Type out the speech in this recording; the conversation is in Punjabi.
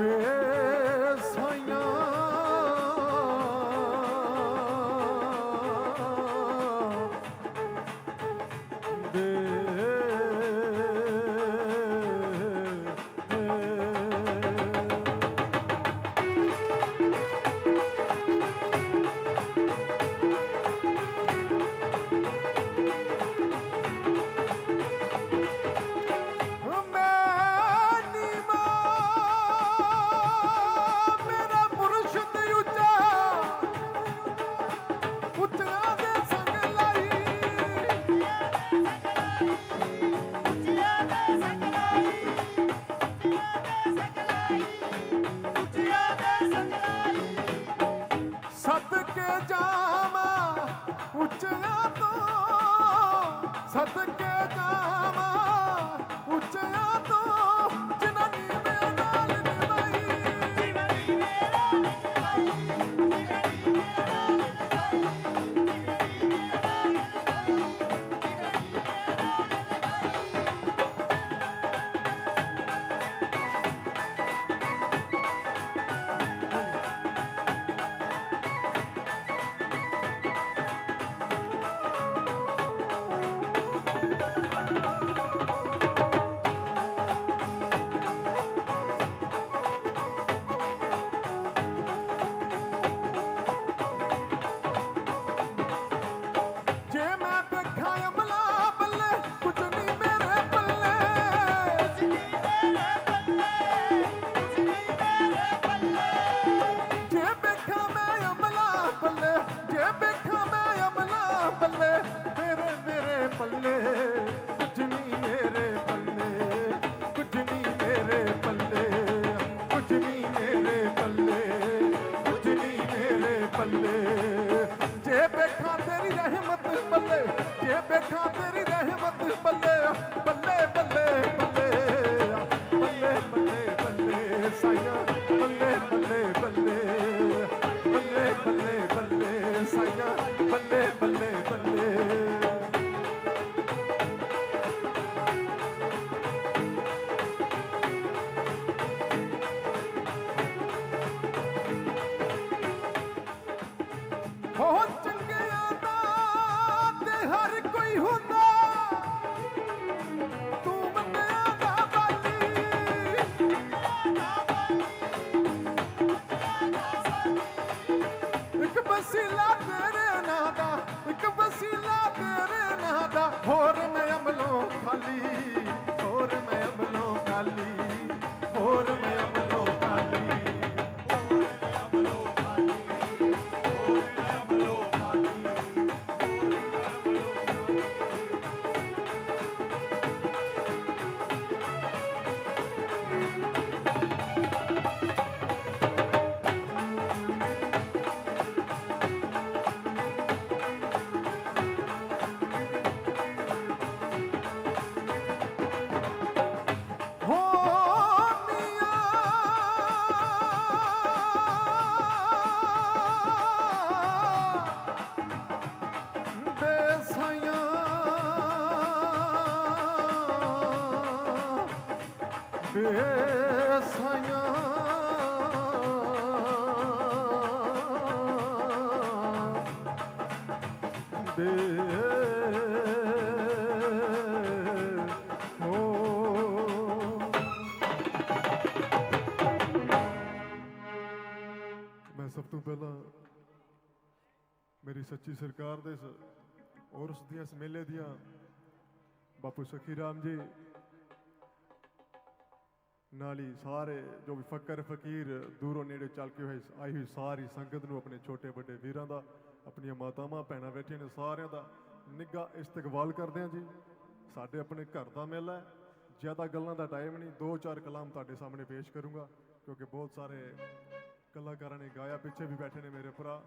ਬੇਸਾਈਆਂ ਰਹਿਮਤ ਬੱਲੇ ਜੇ ਬੈਠਾ ਤੇਰੀ ਰਹਿਮਤ ਬੱਲੇ ਬੱਲੇ ਬੱਲੇ ਬੱਲੇ হন ਸਭ ਤੋਂ ਪਹਿਲਾਂ ਮੇਰੀ ਸੱਚੀ ਸਰਕਾਰ ਦੇ ਸ- ਔਰ ਉਸ ਦੀਆਂ ਇਸ ਮੇਲੇ ਦੀਆਂ ਬਾਪੂ ਸਖੀ ਰਾਮ ਜੀ ਨਾਲ ਹੀ ਸਾਰੇ ਜੋ ਵੀ ਫਕਰ ਫਕੀਰ ਦੂਰੋਂ ਨੇੜੇ ਚੱਲ ਕੇ ਹੋਏ, ਆਈ ਹੋਈ ਸਾਰੀ ਸੰਗਤ ਨੂੰ ਆਪਣੇ ਛੋਟੇ ਵੱਡੇ ਵੀਰਾਂ ਦਾ, ਆਪਣੀਆਂ ਮਾਤਾਵਾਂ, ਭੈਣਾਂ ਬੈਠੀਆਂ ਨੇ ਸਾਰਿਆਂ ਦਾ ਨਿੱਘਾ ਇਸਤਕਬਾਲ ਕਰਦੇ ਹਾਂ ਜੀ। ਸਾਡੇ ਆਪਣੇ ਘਰ ਦਾ ਮੇਲਾ ਹੈ। ਜ਼ਿਆਦਾ ਗੱਲਾਂ ਦਾ ਟਾਈਮ ਨਹੀਂ, ਦੋ ਚਾਰ ਕਲਾਮ ਤੁਹਾਡੇ ਸਾਹਮਣੇ ਪੇਸ਼ ਕਰੂੰਗਾ, ਕਿਉਂਕਿ ਬਹੁਤ ਸਾਰੇ ਕਲਾਕਾਰਾਂ ਨੇ ਗਾਇਆ, ਪਿੱਛੇ ਵੀ ਬੈਠੇ ਨੇ ਮੇਰੇ ਭਰਾ।